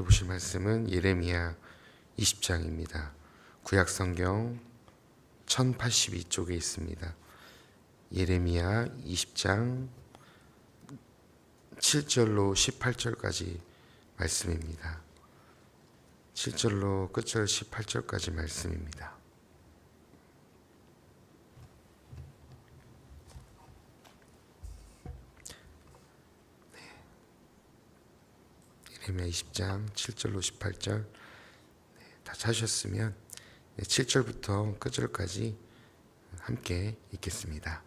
함께 보실 말씀은 예레미야 20장입니다. 구약 성경 1082쪽에 있습니다. 예레미야 20장 7절로 18절까지 말씀입니다. 7절로 끝절 18절까지 말씀입니다. 예레미야 20장 7절로 18절 네, 다 찾으셨으면 7절부터 끝절까지 함께 읽겠습니다.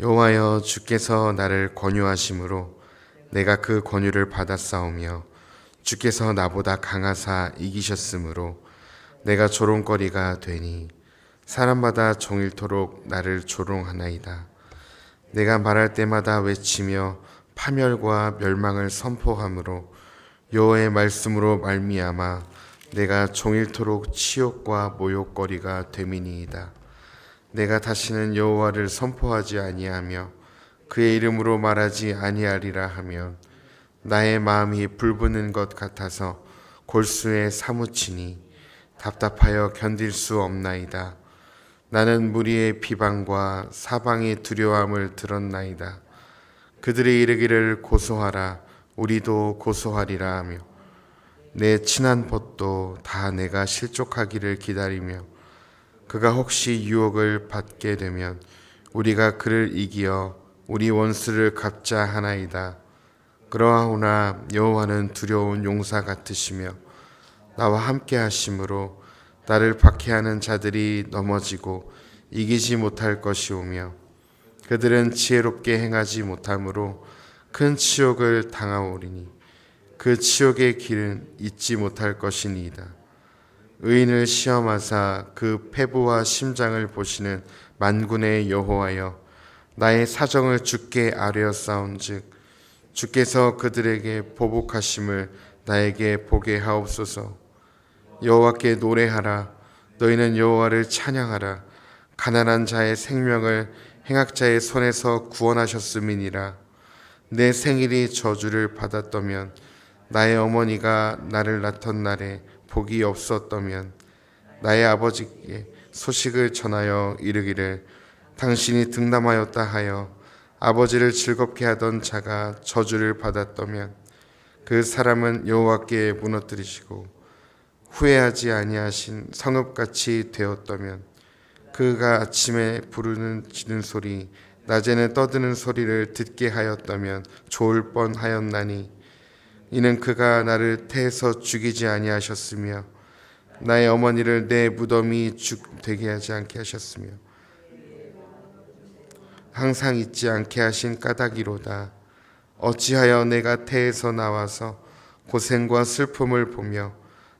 여호와여 주께서 나를 권유하심으로 내가 그 권유를 받았사오며 주께서 나보다 강하사 이기셨으므로 내가 조롱거리가 되니 사람마다 종일토록 나를 조롱하나이다. 내가 말할 때마다 외치며 파멸과 멸망을 선포함으로 여호와의 말씀으로 말미암아 내가 종일토록 치욕과 모욕거리가 됨이니이다. 내가 다시는 여호와를 선포하지 아니하며 그의 이름으로 말하지 아니하리라 하면 나의 마음이 불붙는 것 같아서 골수에 사무치니 답답하여 견딜 수 없나이다. 나는 무리의 비방과 사방의 두려움을 들었나이다. 그들의 이르기를 고소하라 우리도 고소하리라 하며 내 친한 벗도 다 내가 실족하기를 기다리며 그가 혹시 유혹을 받게 되면 우리가 그를 이기어 우리 원수를 갚자 하나이다. 그러하오나 여호와는 두려운 용사 같으시며 나와 함께 하심으로 나를 박해하는 자들이 넘어지고 이기지 못할 것이오며 그들은 지혜롭게 행하지 못하므로 큰 치욕을 당하오리니 그 치욕의 길은 잊지 못할 것이니이다. 의인을 시험하사 그 패부와 심장을 보시는 만군의 여호와여 나의 사정을 주께 아뢰었사온즉 주께서 그들에게 보복하심을 나에게 보게 하옵소서. 여호와께 노래하라. 너희는 여호와를 찬양하라. 가난한 자의 생명을 행악자의 손에서 구원하셨음이니라 내 생일이 저주를 받았다면 나의 어머니가 나를 낳던 날에 복이 없었다면 나의 아버지께 소식을 전하여 이르기를 당신이 등남하였다 하여 아버지를 즐겁게 하던 자가 저주를 받았다면 그 사람은 여호와께 무너뜨리시고 후회하지 아니하신 성읍같이 되었다면 그가 아침에 부르는 지는 소리 낮에는 떠드는 소리를 듣게 하였다면 좋을 뻔하였나니 이는 그가 나를 태에서 죽이지 아니하셨으며 나의 어머니를 내 무덤이 죽 되게 하지 않게 하셨으며 항상 잊지 않게 하신 까닭이로다 어찌하여 내가 태에서 나와서 고생과 슬픔을 보며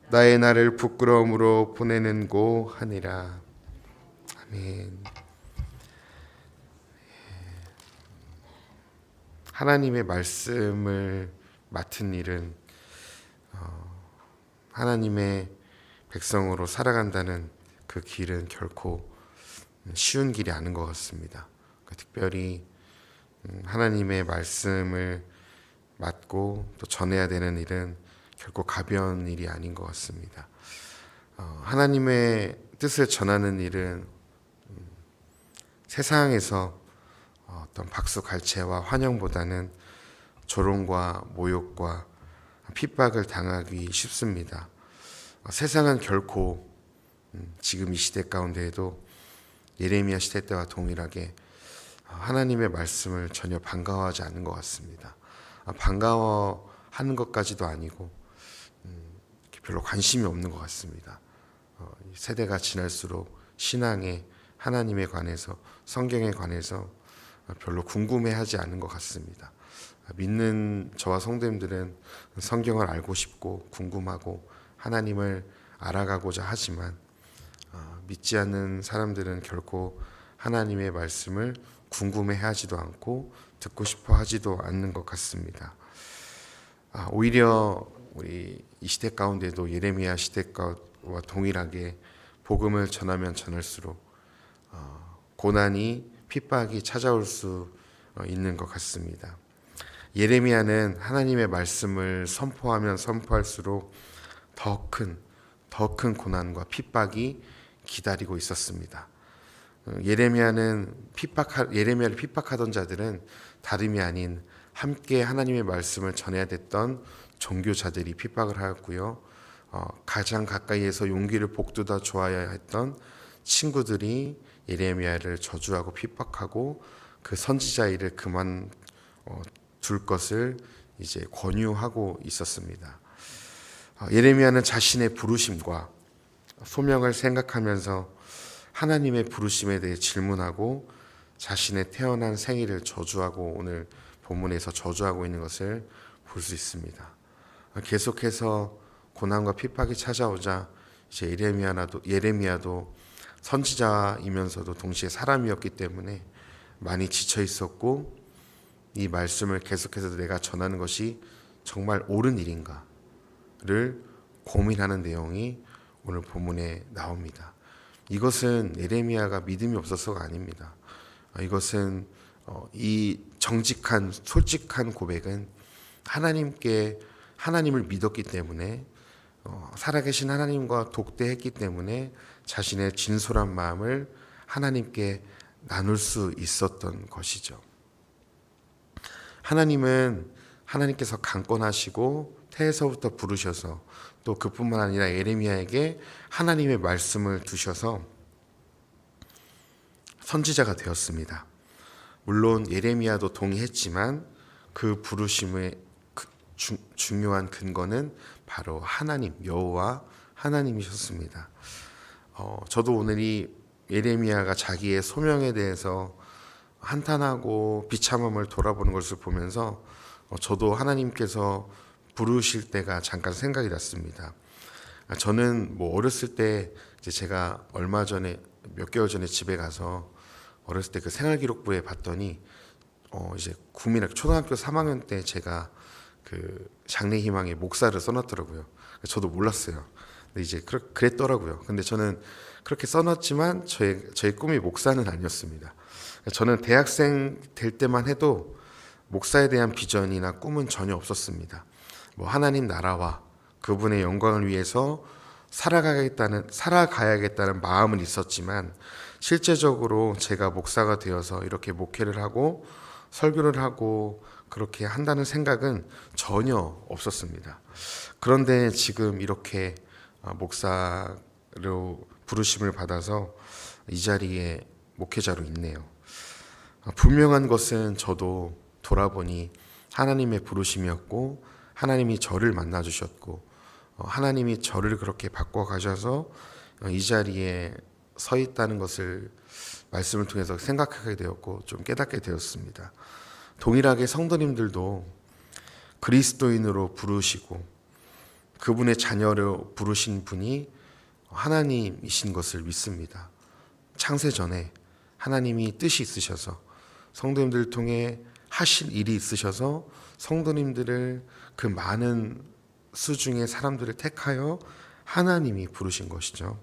나의 날을 부끄러움으로 보내는고 하니라 아멘. 하나님의 말씀을 맡은 일은 어, 하나님의 백성으로 살아간다는 그 길은 결코 쉬운 길이 아닌 것 같습니다. 그러니까 특별히 음, 하나님의 말씀을 맡고 또 전해야 되는 일은 결코 가벼운 일이 아닌 것 같습니다. 어, 하나님의 뜻을 전하는 일은 음, 세상에서 어떤 박수 갈채와 환영보다는 조롱과 모욕과 핍박을 당하기 쉽습니다. 어, 세상은 결코 음, 지금 이 시대 가운데에도 예레미야 시대 때와 동일하게 어, 하나님의 말씀을 전혀 반가워하지 않는 것 같습니다. 아, 반가워하는 것까지도 아니고 음, 별로 관심이 없는 것 같습니다. 어, 세대가 지날수록 신앙에 하나님에 관해서 성경에 관해서 별로 궁금해하지 않는 것 같습니다. 믿는 저와 성도님들은 성경을 알고 싶고 궁금하고 하나님을 알아가고자 하지만 어, 믿지 않는 사람들은 결코 하나님의 말씀을 궁금해하지도 않고 듣고 싶어 하지도 않는 것 같습니다. 아, 오히려 우리 이 시대 가운데도 예레미야 시대와 동일하게 복음을 전하면 전할수록 어, 고난이 핍박이 찾아올 수 어, 있는 것 같습니다. 예레미야는 하나님의 말씀을 선포하면 선포할수록 더 큰, 더 큰 고난과 핍박이 기다리고 있었습니다. 어, 예레미야는 핍박 예레미야를 핍박하던 자들은 다름이 아닌 함께 하나님의 말씀을 전해야 됐던 종교자들이 핍박을 하였고요. 어, 가장 가까이에서 용기를 복두다 좋아야 했던 친구들이 예레미야를 저주하고 핍박하고 그 선지자 일을 그만 어, 둘 것을 이제 권유하고 있었습니다. 어, 예레미야는 자신의 부르심과 소명을 생각하면서 하나님의 부르심에 대해 질문하고 자신의 태어난 생일을 저주하고 오늘 본문에서 저주하고 있는 것을 볼 수 있습니다. 계속해서 고난과 핍박이 찾아오자 이제 예레미야도 예레미야도 선지자이면서도 동시에 사람이었기 때문에 많이 지쳐 있었고 이 말씀을 계속해서 내가 전하는 것이 정말 옳은 일인가를 고민하는 내용이 오늘 본문에 나옵니다. 이것은 예레미야가 믿음이 없어서가 아닙니다. 아, 이것은 어, 이 정직한 솔직한 고백은 하나님께 하나님을 믿었기 때문에 어, 살아계신 하나님과 독대했기 때문에 자신의 진솔한 마음을 하나님께 나눌 수 있었던 것이죠. 하나님은 하나님께서 강권하시고 태에서부터 부르셔서 또 그뿐만 아니라 예레미야에게 하나님의 말씀을 두셔서 선지자가 되었습니다. 물론 예레미야도 동의했지만 그 부르심의 그 주, 중요한 근거는 바로 하나님 여호와 하나님이셨습니다. 어, 저도 오늘 이 예레미야가 자기의 소명에 대해서 한탄하고 비참함을 돌아보는 것을 보면서 어, 저도 하나님께서 부르실 때가 잠깐 생각이 났습니다. 아, 저는 뭐 어렸을 때 이제 제가 얼마 전에 몇 개월 전에 집에 가서 어렸을 때 그 생활기록부에 봤더니 어 이제 국민학 초등학교 3학년 때 제가 그 장래희망의 목사를 써놨더라고요. 저도 몰랐어요. 이제 그랬더라고요. 근데 저는 그렇게 써놨지만 저의 저의 꿈이 목사는 아니었습니다. 저는 대학생 될 때만 해도 목사에 대한 비전이나 꿈은 전혀 없었습니다. 뭐 하나님 나라와 그분의 영광을 위해서 살아가겠다는 살아가야겠다는 마음은 있었지만 실제적으로 제가 목사가 되어서 이렇게 목회를 하고 설교를 하고 그렇게 한다는 생각은 전혀 없었습니다. 그런데 지금 이렇게 어, 목사로 부르심을 받아서 이 자리에 목회자로 있네요. 어, 분명한 것은 저도 돌아보니 하나님의 부르심이었고 하나님이 저를 만나 주셨고 어, 하나님이 저를 그렇게 바꿔 가셔서 이 자리에 서 있다는 것을 말씀을 통해서 생각하게 되었고 좀 깨닫게 되었습니다. 동일하게 성도님들도 그리스도인으로 부르시고 그분의 자녀로 부르신 분이 하나님이신 것을 믿습니다. 창세 전에 하나님이 뜻이 있으셔서 성도님들을 통해 하실 일이 있으셔서 성도님들을 그 많은 수 중에 사람들을 택하여 하나님이 부르신 것이죠.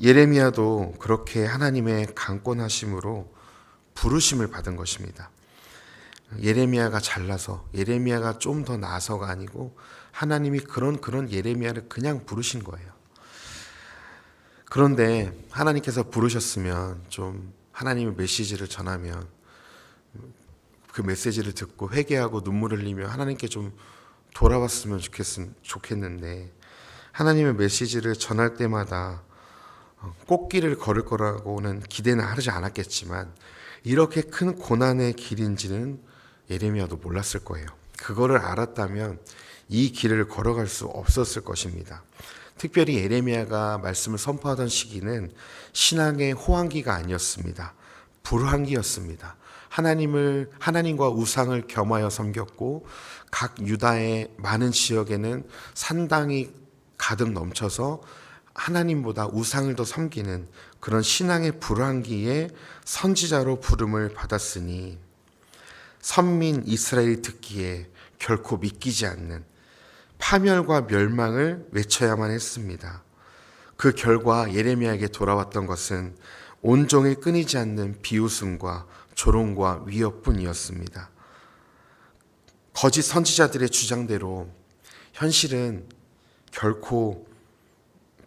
예레미야도 그렇게 하나님의 강권하심으로 부르심을 받은 것입니다. 예레미야가 잘나서 예레미야가 좀 더 나서가 아니고 하나님이 그런 그런 예레미야를 그냥 부르신 거예요. 그런데 하나님께서 부르셨으면 좀 하나님의 메시지를 전하면 그 메시지를 듣고 회개하고 눈물 흘리며 하나님께 좀 돌아왔으면 좋겠, 좋겠는데 하나님의 메시지를 전할 때마다 꽃길을 걸을 거라고는 기대는 하지 않았겠지만 이렇게 큰 고난의 길인지는 예레미야도 몰랐을 거예요. 그거를 알았다면 이 길을 걸어갈 수 없었을 것입니다. 특별히 예레미야가 말씀을 선포하던 시기는 신앙의 호황기가 아니었습니다. 불황기였습니다. 하나님을 하나님과 우상을 겸하여 섬겼고 각 유다의 많은 지역에는 산당이 가득 넘쳐서 하나님보다 우상을 더 섬기는 그런 신앙의 불황기에 선지자로 부름을 받았으니 선민 이스라엘이 듣기에 결코 믿기지 않는 파멸과 멸망을 외쳐야만 했습니다. 그 결과 예레미야에게 돌아왔던 것은 온종일 끊이지 않는 비웃음과 조롱과 위협뿐이었습니다. 거짓 선지자들의 주장대로 현실은 결코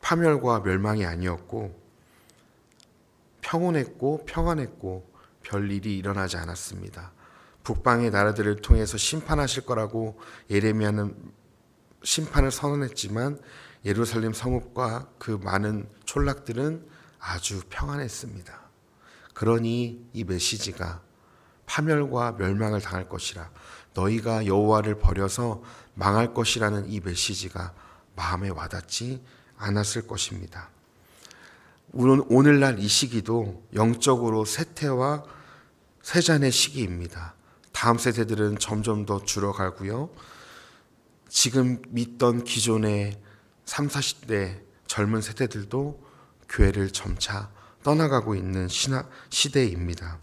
파멸과 멸망이 아니었고 평온했고 평안했고 별 일이 일어나지 않았습니다. 북방의 나라들을 통해서 심판하실 거라고 예레미야는 심판을 선언했지만 예루살렘 성읍과 그 많은 촌락들은 아주 평안했습니다. 그러니 이 메시지가 파멸과 멸망을 당할 것이라 너희가 여호와를 버려서 망할 것이라는 이 메시지가 마음에 와닿지 않았을 것입니다. 오늘- 오늘날 이 시기도 영적으로 쇠퇴와 세잔의 시기입니다. 다음 세대들은 점점 더 줄어가고요. 지금 믿던 기존의 3, 40대 젊은 세대들도 교회를 점차 떠나가고 있는 신화, 시대입니다.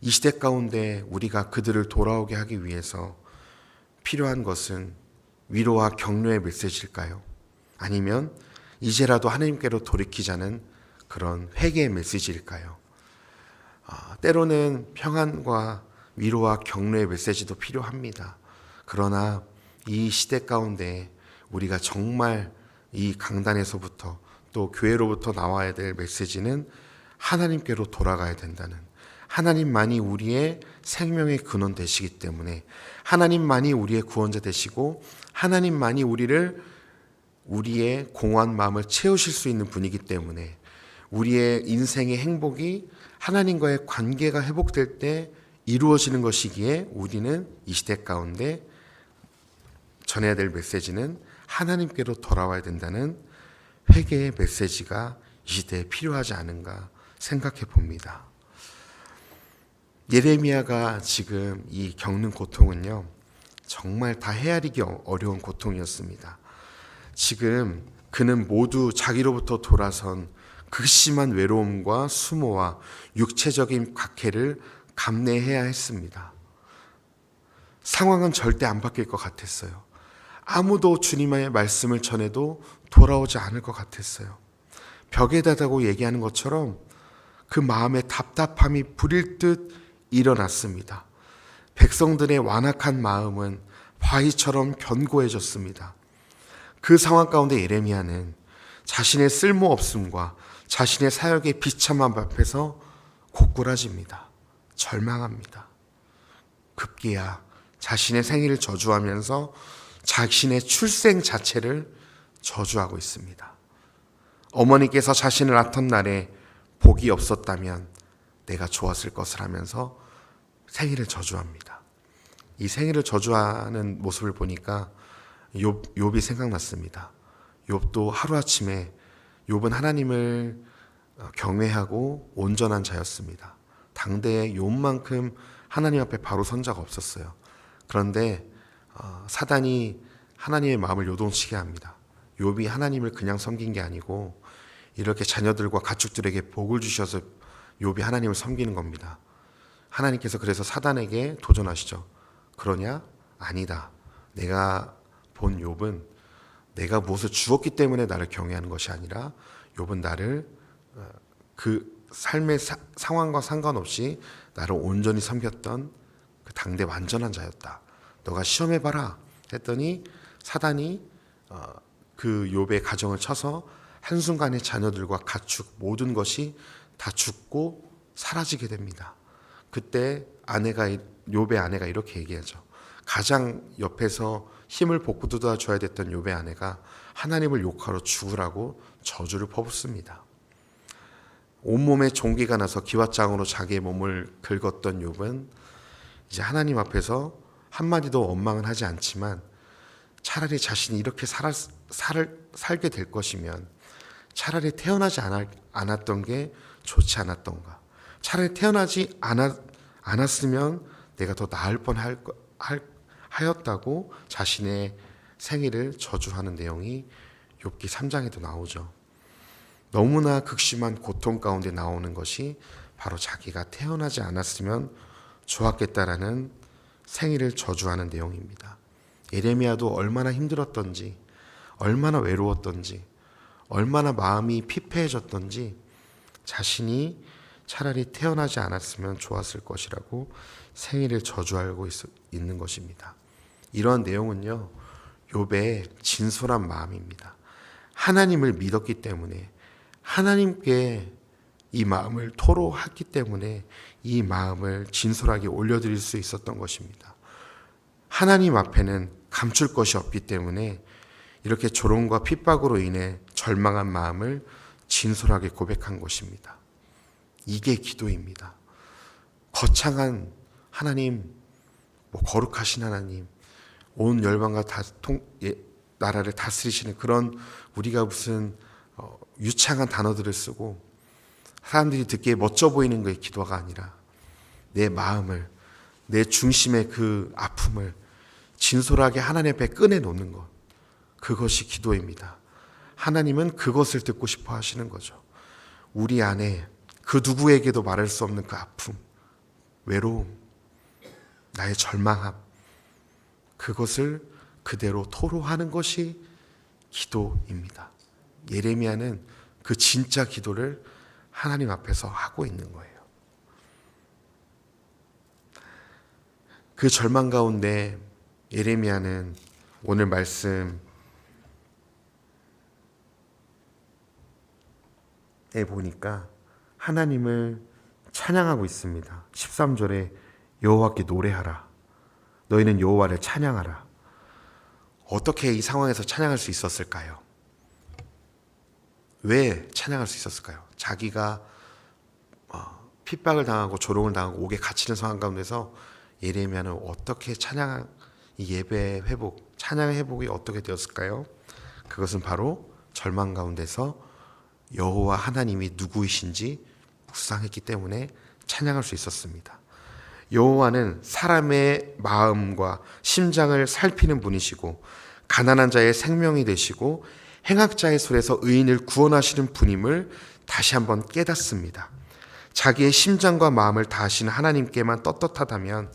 이 시대 가운데 우리가 그들을 돌아오게 하기 위해서 필요한 것은 위로와 격려의 메시지일까요? 아니면 이제라도 하나님께로 돌이키자는 그런 회개의 메시지일까요? 아, 때로는 평안과 위로와 격려의 메시지도 필요합니다. 그러나 이 시대 가운데 우리가 정말 이 강단에서부터 또 교회로부터 나와야 될 메시지는 하나님께로 돌아가야 된다는 하나님만이 우리의 생명의 근원 되시기 때문에 하나님만이 우리의 구원자 되시고 하나님만이 우리를 우리의 공허한 마음을 채우실 수 있는 분이기 때문에 우리의 인생의 행복이 하나님과의 관계가 회복될 때 이루어지는 것이기에 우리는 이 시대 가운데 전해야 될 메시지는 하나님께로 돌아와야 된다는 회개의 메시지가 이 시대에 필요하지 않은가 생각해 봅니다. 예레미야가 지금 이 겪는 고통은요, 정말 다 헤아리기 어려운 고통이었습니다. 지금 그는 모두 자기로부터 돌아선 극심한 외로움과 수모와 육체적인 각해를 감내해야 했습니다. 상황은 절대 안 바뀔 것 같았어요. 아무도 주님의 말씀을 전해도 돌아오지 않을 것 같았어요. 벽에 다다고 얘기하는 것처럼 그 마음의 답답함이 불일 듯 일어났습니다. 백성들의 완악한 마음은 바위처럼 견고해졌습니다. 그 상황 가운데 예레미야는 자신의 쓸모없음과 자신의 사역의 비참함 앞에서 고꾸라집니다. 절망합니다. 급기야 자신의 생일을 저주하면서 자신의 출생 자체를 저주하고 있습니다. 어머니께서 자신을 낳던 날에 복이 없었다면 내가 좋았을 것을 하면서 생일을 저주합니다. 이 생일을 저주하는 모습을 보니까 욥, 욥이 생각났습니다. 욥도 하루아침에 욥은 하나님을 어, 경외하고 온전한 자였습니다. 당대에 욥만큼 하나님 앞에 바로 선 자가 없었어요. 그런데 어, 사단이 하나님의 마음을 요동치게 합니다. 욥이 하나님을 그냥 섬긴 게 아니고 이렇게 자녀들과 가축들에게 복을 주셔서 욥이 하나님을 섬기는 겁니다. 하나님께서 그래서 사단에게 도전하시죠. 그러냐? 아니다. 내가 본 욥은 내가 무엇을 주었기 때문에 나를 경외하는 것이 아니라 욥은 나를 어, 그 삶의 사, 상황과 상관없이 나를 온전히 섬겼던 그 당대 완전한 자였다. 너가 시험해 봐라. 했더니 사단이 어, 그 욥의 가정을 쳐서 한순간에 자녀들과 가축 모든 것이 다 죽고 사라지게 됩니다. 그때 아내가 욥의 아내가 이렇게 얘기하죠. 가장 옆에서 힘을 복돋아 줘야 됐던 욥의 아내가 하나님을 욕하러 죽으라고 저주를 퍼붓습니다. 온몸에 종기가 나서 기왓장으로 자기의 몸을 긁었던 욥은 이제 하나님 앞에서 한마디도 원망은 하지 않지만 차라리 자신이 이렇게 살, 살, 살게 될 것이면 차라리 태어나지 않았, 않았던 게 좋지 않았던가. 차라리 태어나지 않았, 않았으면 내가 더 나을 뻔 할, 할, 하였다고 자신의 생일을 저주하는 내용이 욥기 3장에도 나오죠. 너무나 극심한 고통 가운데 나오는 것이 바로 자기가 태어나지 않았으면 좋았겠다라는 생일을 저주하는 내용입니다. 예레미야도 얼마나 힘들었던지, 얼마나 외로웠던지, 얼마나 마음이 피폐해졌던지 자신이 차라리 태어나지 않았으면 좋았을 것이라고 생일을 저주하고 있, 있는 것입니다. 이런 내용은요. 욥의 진솔한 마음입니다. 하나님을 믿었기 때문에 하나님께 이 마음을 토로했기 때문에 이 마음을 진솔하게 올려드릴 수 있었던 것입니다. 하나님 앞에는 감출 것이 없기 때문에 이렇게 조롱과 핍박으로 인해 절망한 마음을 진솔하게 고백한 것입니다. 이게 기도입니다. 거창한 하나님, 뭐 거룩하신 하나님, 온 열방과 다 통, 예, 나라를 다스리시는 그런 우리가 무슨 어, 유창한 단어들을 쓰고 사람들이 듣기에 멋져 보이는 거의 기도가 아니라 내 마음을 내 중심의 그 아픔을 진솔하게 하나님 앞에 꺼내 놓는 것 그것이 기도입니다. 하나님은 그것을 듣고 싶어 하시는 거죠. 우리 안에 그 누구에게도 말할 수 없는 그 아픔, 외로움, 나의 절망함, 그것을 그대로 토로하는 것이 기도입니다. 예레미야는 그 진짜 기도를 하나님 앞에서 하고 있는 거예요. 그 절망 가운데 예레미야는 오늘 말씀 에 보니까 하나님을 찬양하고 있습니다. 13절에 여호와께 노래하라. 너희는 여호와를 찬양하라. 어떻게 이 상황에서 찬양할 수 있었을까요? 왜 찬양할 수 있었을까요? 자기가 어, 핍박을 당하고 조롱을 당하고 옥에 갇히는 상황 가운데서 예레미야는 어떻게 찬양 이 예배 회복, 찬양 회복이 어떻게 되었을까요? 그것은 바로 절망 가운데서 여호와 하나님이 누구이신지 묵상했기 때문에 찬양할 수 있었습니다. 여호와는 사람의 마음과 심장을 살피는 분이시고 가난한 자의 생명이 되시고 행악자의 손에서 의인을 구원하시는 분임을 다시 한번 깨닫습니다. 자기의 심장과 마음을 다하시는 하나님께만 떳떳하다면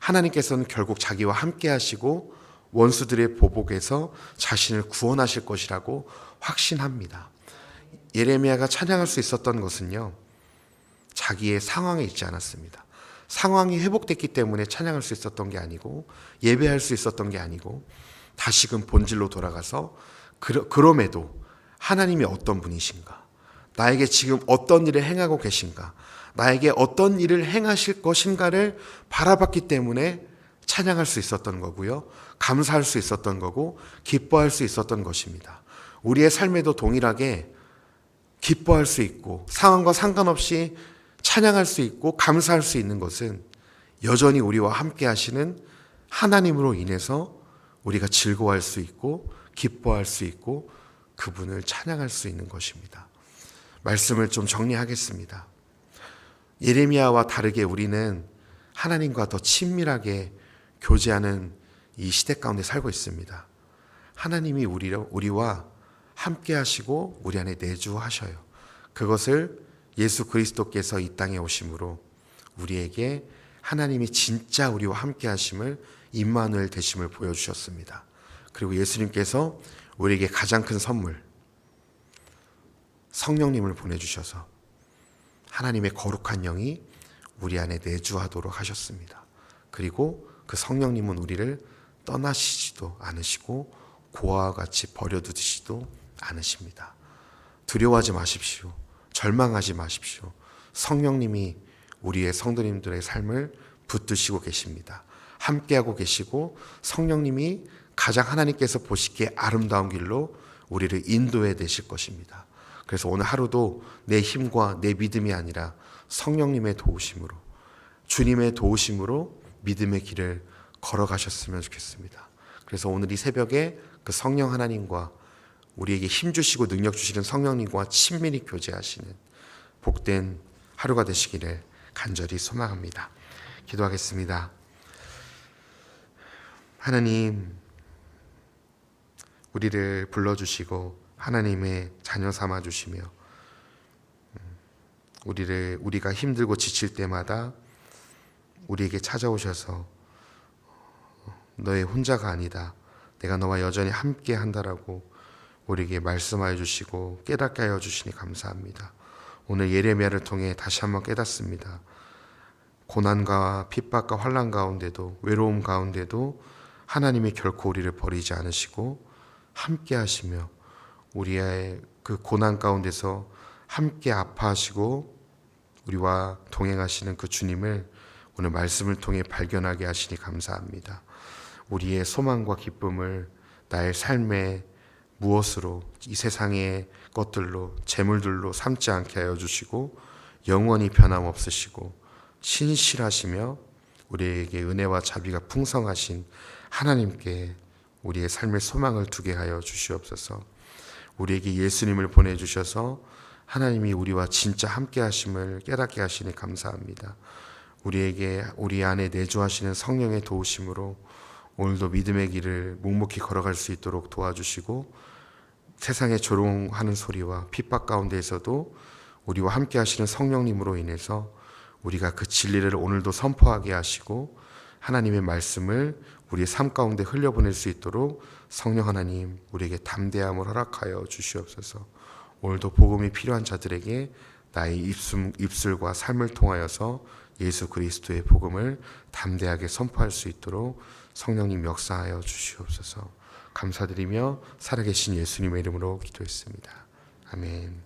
하나님께서는 결국 자기와 함께 하시고 원수들의 보복에서 자신을 구원하실 것이라고 확신합니다. 예레미야가 찬양할 수 있었던 것은요. 자기의 상황에 있지 않았습니다. 상황이 회복됐기 때문에 찬양할 수 있었던 게 아니고 예배할 수 있었던 게 아니고 다시금 본질로 돌아가서 그럼에도 하나님이 어떤 분이신가? 나에게 지금 어떤 일을 행하고 계신가? 나에게 어떤 일을 행하실 것인가를 바라봤기 때문에 찬양할 수 있었던 거고요. 감사할 수 있었던 거고 기뻐할 수 있었던 것입니다. 우리의 삶에도 동일하게 기뻐할 수 있고 상황과 상관없이 찬양할 수 있고 감사할 수 있는 것은 여전히 우리와 함께 하시는 하나님으로 인해서 우리가 즐거워할 수 있고 기뻐할 수 있고 그분을 찬양할 수 있는 것입니다. 말씀을 좀 정리하겠습니다. 예레미야와 다르게 우리는 하나님과 더 친밀하게 교제하는 이 시대 가운데 살고 있습니다. 하나님이 우리와 함께 하시고 우리 안에 내주하셔요. 그것을 예수 그리스도께서 이 땅에 오심으로 우리에게 하나님이 진짜 우리와 함께 하심을 임마누엘 되심을 보여주셨습니다. 그리고 예수님께서 우리에게 가장 큰 선물 성령님을 보내주셔서 하나님의 거룩한 영이 우리 안에 내주하도록 하셨습니다. 그리고 그 성령님은 우리를 떠나시지도 않으시고 고아와 같이 버려두시지도 않으십니다. 두려워하지 마십시오. 절망하지 마십시오. 성령님이 우리의 성도님들의 삶을 붙드시고 계십니다. 함께하고 계시고 성령님이 가장 하나님께서 보시기에 아름다운 길로 우리를 인도해 내실 것입니다. 그래서 오늘 하루도 내 힘과 내 믿음이 아니라 성령님의 도우심으로 주님의 도우심으로 믿음의 길을 걸어가셨으면 좋겠습니다. 그래서 오늘 이 새벽에 그 성령 하나님과 우리에게 힘 주시고 능력 주시는 성령님과 친밀히 교제하시는 복된 하루가 되시기를 간절히 소망합니다. 기도하겠습니다. 하나님, 우리를 불러주시고 하나님의 자녀 삼아 주시며 음, 우리를 우리가 힘들고 지칠 때마다 우리에게 찾아오셔서 너의 혼자가 아니다. 내가 너와 여전히 함께 한다라고 우리에게 말씀하여 주시고 깨닫게 하여 주시니 감사합니다. 오늘 예레미야를 통해 다시 한번 깨닫습니다. 고난과 핍박과 환란 가운데도 외로움 가운데도 하나님이 결코 우리를 버리지 않으시고 함께 하시며 우리의 그 고난 가운데서 함께 아파하시고 우리와 동행하시는 그 주님을 오늘 말씀을 통해 발견하게 하시니 감사합니다. 우리의 소망과 기쁨을 나의 삶의 무엇으로 이 세상의 것들로 재물들로 삼지 않게 하여 주시고 영원히 변함없으시고 신실하시며 우리에게 은혜와 자비가 풍성하신 하나님께 우리의 삶의 소망을 두게 하여 주시옵소서. 우리에게 예수님을 보내 주셔서 하나님이 우리와 진짜 함께 하심을 깨닫게 하시니 감사합니다. 우리에게 우리 안에 내주하시는 성령의 도우심으로 오늘도 믿음의 길을 묵묵히 걸어갈 수 있도록 도와주시고 세상에 조롱하는 소리와 핍박 가운데에서도 우리와 함께 하시는 성령님으로 인해서 우리가 그 진리를 오늘도 선포하게 하시고 하나님의 말씀을 우리의 삶 가운데 흘려보낼 수 있도록 성령 하나님 우리에게 담대함을 허락하여 주시옵소서. 오늘도 복음이 필요한 자들에게 나의 입술, 입술과 삶을 통하여서 예수 그리스도의 복음을 담대하게 선포할 수 있도록 성령님 역사하여 주시옵소서. 감사드리며 살아계신 예수님의 이름으로 기도했습니다. 아멘.